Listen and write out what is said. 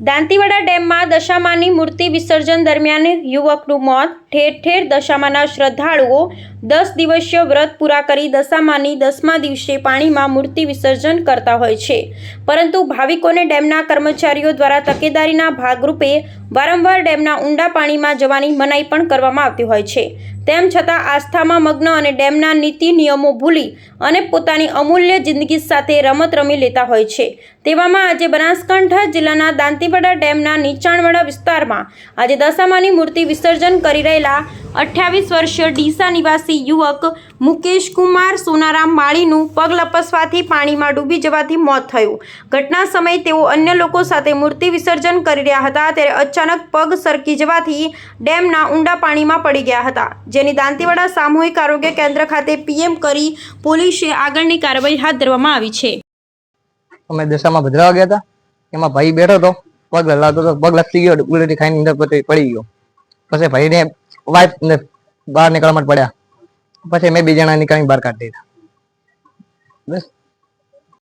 દાંતીવાડા ડેમમાં દશામાની મૂર્તિ વિસર્જન દરમિયાન યુવકનું મોત. ઠેર ઠેર દશામાના શ્રદ્ધાળુઓ દસ દિવસીય વ્રત પૂરા કરી દશામાની દસમા દિવસે પાણીમાં મૂર્તિ વિસર્જન કરતા હોય છે. પરંતુ ભાવિકોને ડેમના કર્મચારીઓ દ્વારા તકેદારીના ભાગરૂપે વારંવાર ડેમના ઊંડા પાણીમાં જવાની મનાઈ પણ કરવામાં આવતી હોય છે. તેમ છતાં આસ્થામાં મગ્ન અને ડેમના નીતિ નિયમો ભૂલી અને પોતાની અમૂલ્ય જિંદગી સાથે રમત રમી લેતા હોય છે. તેવામાં આજે બનાસકાંઠા જિલ્લાના દાંતીવાડા ડેમના નીચાણવાળા વિસ્તારમાં આજે દશામાની મૂર્તિ વિસર્જન કરી રહેલા અઠ્યાવીસ વર્ષીય ડીસા નિવાસી યુવક મુકેશ કુમાર સોનારામ માળીનું પગ લપસવાથી પાણીમાં ડૂબી જવાથી મોત થયું. ઘટના સમયે તેઓ અન્ય લોકો સાથે મૂર્તિ વિસર્જન કરી રહ્યા હતા, ત્યારે અચાનક પગ સરકી જવાથી ડેમના ઊંડા પાણીમાં પડી ગયા હતા. જેની દાંતીવાડા સામૂહિક આરોગ્ય કેન્દ્ર ખાતે પીએમ કરી પોલીસે આગળની કાર્યવાહી હાથ ધરવામાં આવી છે. અમે દશામાં ભદ્રાવા ગયા હતા. એમાં ભાઈ બેઠો હતો, પગ હલાવતો હતો, પગ લપસી ગયો, ઉલટી ખાઈને અંદર પડી ગયો. પછી ભાઈને વાઈફ ને બહાર નીકળવા માટે પડ્યા. પછી મેં બે જણા નીકળીને બહાર કાઢી દીધા. બસ.